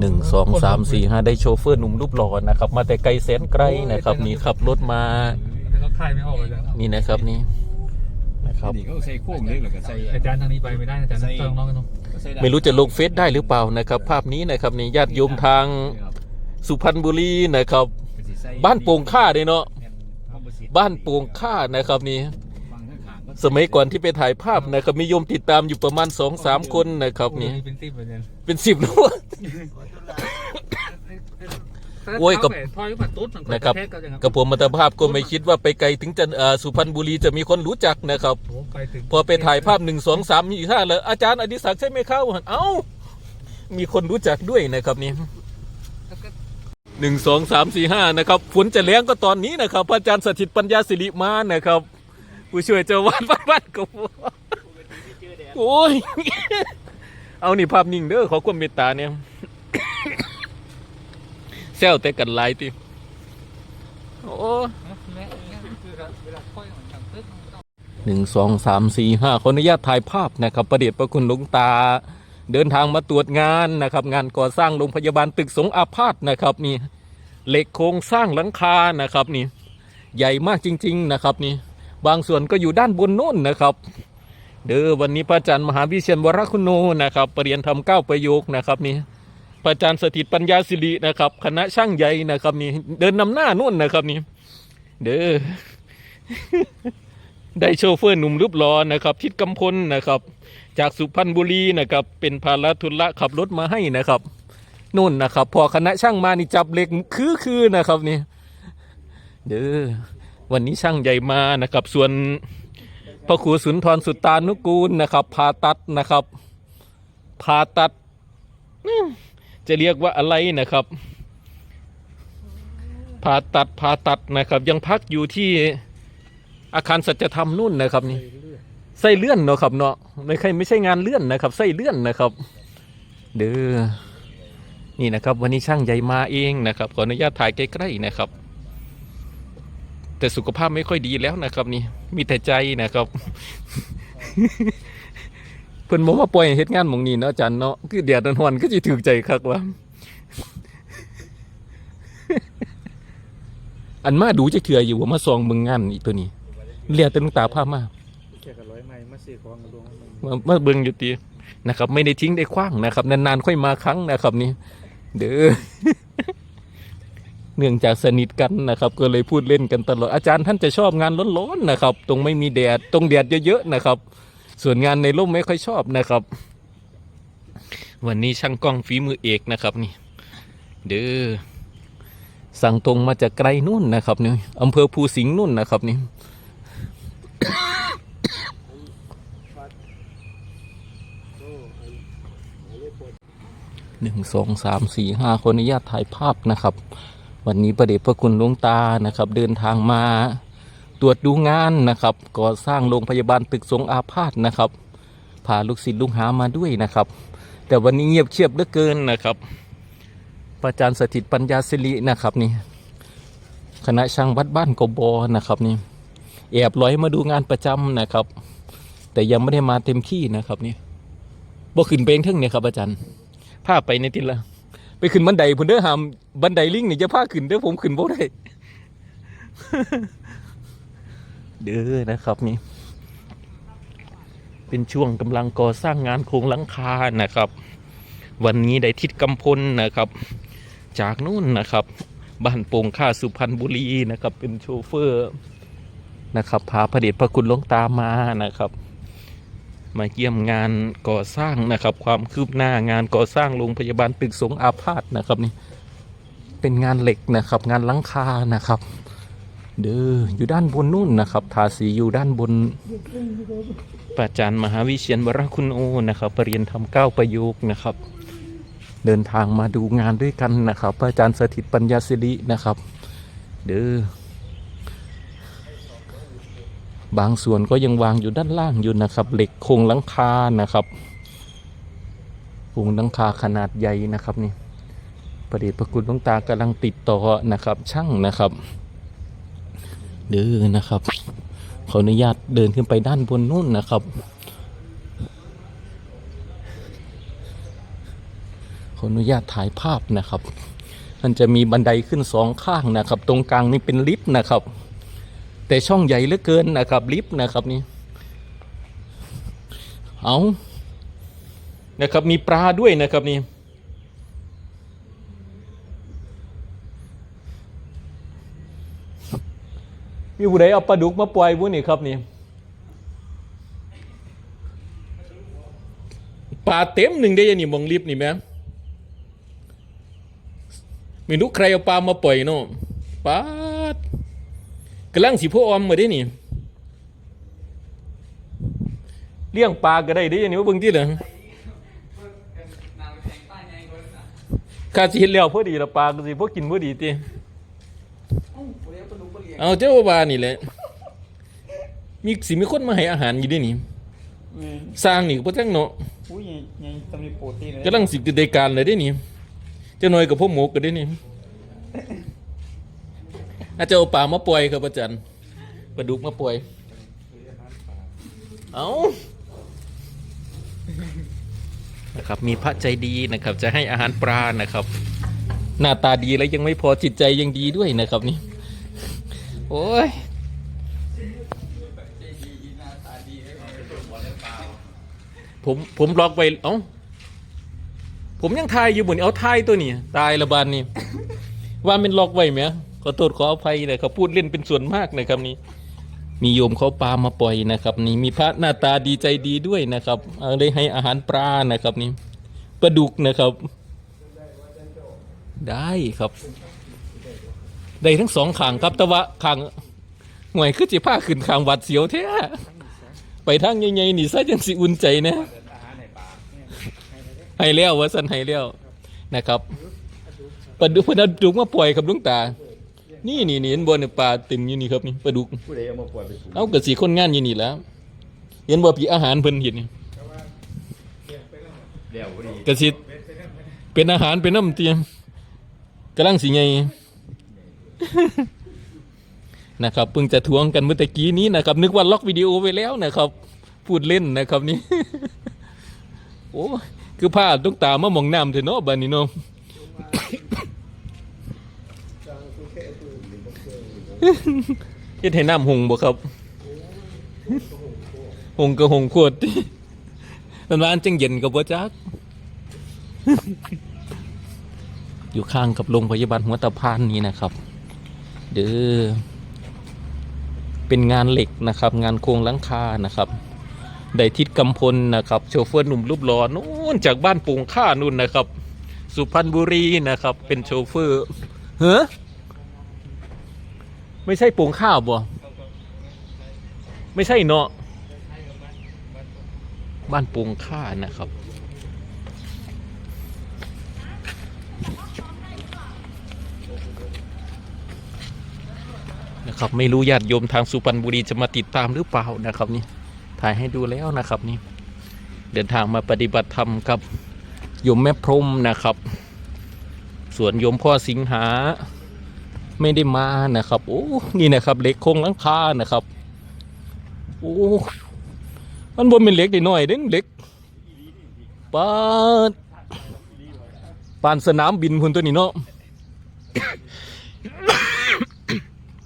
หนึ่งสองสามสี่ห้าได้โชเฟอร์หนุ่มรูปหล่อนะครับ มาแต่ไกลแสนไกลนะครับ นี่ขับรถมาแล้วคลายไม่ออกเลยจ้ะนี่นะครับนี่นะครับนี่เขาใส่โค้งเลยหรือก็ใส่อาจารย์ทางนี้ไปไม่ได้นะอาจารย์ต้องน้องกันต้องใส่ด้ไม่รู้จะลงเฟซได้หรือเปล่านะครับ ภาพนี้นะครับนี่ญาติโยมทางสุพรรณบุรีนะครับ บ้านโป่งค่าเด้เนาะบ้านโป่งค่านะครับนี่ สมัยก่อนที่ไปถ่ายภาพนะครับมีโยมติดตามอยู่ประมาณสองสามคนนะครับนี่ เป็นสิบเลยเนี่ยเป็นสิบแล้วอะ โอ้ยกับทอยผัดตุ๊ดนะครับกับผมมัตภาพก็ไม่คิดว่าไปไกลถึงจะเอ่อสุพรรณบุรีจะมีคนรู้จักนะครับไปถึงพอไปถ่ายภาพหนึ่งสองสามสี่ห้าเลยอาจารย์อดิศักดิ์ใช่ไหมครับเอ้า มีคนรู้จักด้วยนะครับนี่หนึ่งสองสามสี่ห้านะครับฝนจะแรงก็ตอนนี้นะครับพระอาจารย์สถิตปัญญาสิริมานะครับ ผู้ช่วยเจ้าวาดวัดบ้านกบโอ้ย เอานี่ภาพนิ่งเด้อขอความเมตตาเนี่ยแซวแต่กันหลายทีโอ้หนึ่งสองสามสี่ห้าขออนุญาตถ่ายภาพนะครับ ประเดชพระคุณหลวงตา เดินทางมาตรวจงานนะครับ งานก่อสร้างโรงพยาบาลตึกสงอาพาธนะครับนี่เหล็กโครงสร้างหลังคานะครับนี่ ใหญ่มากจริง ๆ นะครับนี่ บางส่วนก็อยู่ด้านบนโน้นนะครับเด้อวันนี้พระอาจารย์มหาวิเชียนวรคุณโนนะครับปรริยนธรรมเก้าประโยคนะครับนี่พระอาจารย์สถิตปัญญาสิรินะครับ คณะช่างใหญ่นะครับนี่เดินนำหน้านู่นนะครับนี่เด้อได้โชเฟอร์หนุ่มรูปหล่อนะครับ ทิศกำพลนะครับ จากสุพรรณบุรีนะครับ เป็นภาระทุนละขับรถมาให้นะครับนู่นนะครับ พอคณะช่างมานี่จับเหล็กคือคือนะครับนี่เด้อ วันนี้ช่างใหญ่มานะครับส่วนพระครูสุนทรสุตานุกูลนะครับผ่าตัดนะครับผ่าตัด จะเรียกว่าอะไรนะครับผ่าตัดผ่าตัดนะครับ ยังพักอยู่ที่อาคารสัจธรรมนู่นนะครับนี่ไส้เลื่อนเนาะครับเนาะไม่ใช่ไม่ใช่งานเลื่อนนะครับไส้เลื่อนนะครับ เด้อนี่นะครับ วันนี้ช่างใหญ่มาเองนะครับ ขออนุญาตถ่ายใกล้ๆนะครับ แต่สุขภาพไม่ค่อยดีแล้วนะครับ นี่มีแต่ใจนะครับ เพิ่นบอกว่าปล่อยเฮ็ดงานหมองนี้เนาะอาจารย์เนาะคือแดดร้อนก็สิถูกใจคักว่า อันมาดูจะเถื่ออยู่ว่ามาซองเมืองงานอีตัวนี้เรียกแต่ลุงตาผ้ามาแค่กับร้อยไม้มาสี่ของกระดวงมามาเบิ่งอยู่ตีนะครับ ไม่ได้ทิ้งได้คว้างนะครับ นานๆค่อยมาครั้งนะครับ นี่เด้อ เนื่องจากสนิทกันนะครับ ก็เลยพูดเล่นกันตลอดอาจารย์ท่านจะชอบงานร้อนๆนะครับ ตรงไม่มีแดดตรงแดดเยอะๆนะครับ ส่วนงานในร่มไม่ค่อยชอบนะครับ วันนี้ช่างกล้องฝีมือเอกนะครับนี่ เด้อสั่งตรงมาจากไกลนู่นนะครับนี่อำเภอภูสิงห์นู่นนะครับนี่หนึ่งสองสามสี่ห้าคนอนุญาตถ่ายภาพนะครับ วันนี้ประเดชพระคุณหลวงตานะครับ เดินทางมาตรวจดูงานนะครับก่อสร้างโรงพยาบาลตึกสงอาพาธนะครับพาลูกศิษย์ลูกหามาด้วยนะครับ แต่วันนี้เงียบเชียบเหลือเกินนะครับพระอาจารย์สถิตปัญญาสิรินะครับนี่คณะช่างวัดบ้านกบอนะครับนี่แอบลอยมาดูงานประจำนะครับ แต่ยังไม่ได้มาเต็มที่นะครับนี่บ่ขึ้นเปเองเทึ่งเนี่ยครับอาจารย์พาไปในทิละ ไปขึ้นบันไดพุ่นเด้อหามบันไดลิงนี่จะพาขึ้นเด้อผมขึ้นบ่ได้เด้อนะครับนี่ เป็นช่วงกำลังก่อสร้างงานโครงหลังคานะครับ วันนี้ได้ทิศกำพลนะครับ จากนู่นนะครับบ้านโป่งค่าสุพรรณบุรีนะครับ เป็นโชเฟอร์นะครับพาพระเดชพระคุณลงตามานะครับ มาเยี่ยมงานก่อสร้างนะครับ ความคืบหน้างานก่อสร้างโรงพยาบาลตึกสงอาพาธนะครับนี่เป็นงานเหล็กนะครับ งานลังคานะครับ เด้ออยู่ด้านบนนู่นนะครับทาสีอยู่ด้านบนปอาจารย์มหาวิเชียนวรคุณโอนะครับปรริยนธรรมเก้าประโยคนะครับ เดินทางมาดูงานด้วยกันนะครับอาจารย์สถิตปัญญาสิรินะครับ เด้อ บางส่วนก็ยังวางอยู่ด้านล่างอยู่นะครับ เหล็กโครงหลังคานะครับโครงหลังคาขนาดใหญ่นะครับนี่ประเดชพระคุณหลวงตากำลังติดต่อนะครับ ช่างนะครับเด้อนะครับขออนุญาตเดินขึ้นไปด้านบนนู่นนะครับ ขออนุญาตถ่ายภาพนะครับ มันจะมีบันไดขึ้นสองข้างนะครับ ตรงกลางนี่เป็นลิฟต์นะครับ แต่ช่องใหญ่เหลือเกินนะครับลิฟต์นะครับนี่เอานะครับมีปลาด้วยนะครับนี่มีผู้ใดเอาปลาดุกมาปล่อยบุนี่ครับนี่ปลาเต็มหนึ่งได้ยังนี่มองลิฟต์นี่แม่ไม่รู้ใครเอาปลามาปล่อยเนาะปลา กำลังสีพวกออมมาได้นี่เลี้ยงปลาก็ได้ได้ยังนี่ว่าเบิ่งที่เหรอข้าสิเห็นแล้วพอดีละปลาก็สิพวกกินพอดีติเอาเจ้าว่านี่แหละมีสิมีคนมาให้อาหารอยู่ด้วยนี่สร้างนี่ก็บ่จังเนาะอุ้ยยังตำลีโปรตีนเลยกำลังสิบได้การเลยได้นี่เจะหน่อยกับพวกหมูกันได้นี่ อาจจะเอาปลามาปล่อยครับอาจารย์ปลาดุกมาปล่อย เอานะครับ มีพระใจดีนะครับ จะให้อาหารปลานะครับ หน้าตาดีแล้วยังไม่พอจิตใจยังดีด้วยนะครับนี่ โอ้ยผมผมล็อกไปเอ้าผมยังทายอยู่บนเอาทายตัวนี้ตายละบานนี่ว่าเป็นล็อกไว้ไหม ขอโทษขออภัยเลยเขาพูดเล่นเป็นส่วนมากนะครับนี่มีโยมเขาปลามาปล่อยนะครับ นี่มีพระหน้าตาดีใจดีด้วยนะครับเอาเลยให้อาหารปลานะครับนี่ปลาดุกนะครับ ได้ครับ ได้ทั้งสองขางครับต่ว่าขางหน่วยคือจิผ้าขึ้นขางหวัดเสียวแท้ไปทางใหญ่ๆนี่ซะจังสิอุ่นใจนะให้แล้วว่าสันให้แล้วนะครับปลาดุกปลาดุกมาปล่อยครับลุงตา นี่นี่นี่เห็นบนยปลาตึงอยู่นี่ครับนี่ปลาดุก ผู้ใดเอามาปล่อยไปสูงเอากระสีคนงานอยู่นี่แหล้วเห็นบ่พี่อาหารเพิ่นเห็นนี่เดี๋ยวพอดีกระสีเป็นอาหารเป็นน้ำเตรียมกำลังสิไง นะครับเพิ่งจะทวงกันเมื่อตะกี้นี้นะครับ นึกว่าล็อกวิดีโอไว้แล้วนะครับ พูดเล่นนะครับนี่ โอ้คือผ้าตุกตามามองน้ำเถอะเนาะบัดนี้เนาะ เฮ็ดให้น้ำหงบ่ครับหงก็หงขวดมันว่าอันจังเย็นกับบ่จัก อยู่ข้างกับโรงพยาบาลหัวตะพานนี้นะครับ เด้อเป็นงานเหล็กนะครับ งานโครงหลังคานะครับได้ทิศกำพลนะครับ โชเฟอร์หนุ่มรูปหล่อนู่นจากบ้านปุงค่านู่นนะครับ สุพรรณบุรีนะครับ เป็นโชเฟอร์เฮ้อ ไม่ใช่ปุงข้าวบ่ไม่ใช่เนาะบ้านปุงค่านะครับ นะครับ ไม่รู้ญาติโยมทางสุพรรณบุรีจะมาติดตามหรือเปล่านะครับนี่ถ่ายให้ดูแล้วนะครับนี่เดินทางมาปฏิบัติธรรมกับโยมแม่พรมนะครับส่วนโยมพ่อสิงหา ไม่ได้มานะครับ โอ้นี่นะครับเหล็กโครงหลังคานะครับโอ้มันบนเป็นเหล็กได้หน่อยเด้นเหล็กปานปานสนามบินพุ่นตัวนี้เนาะ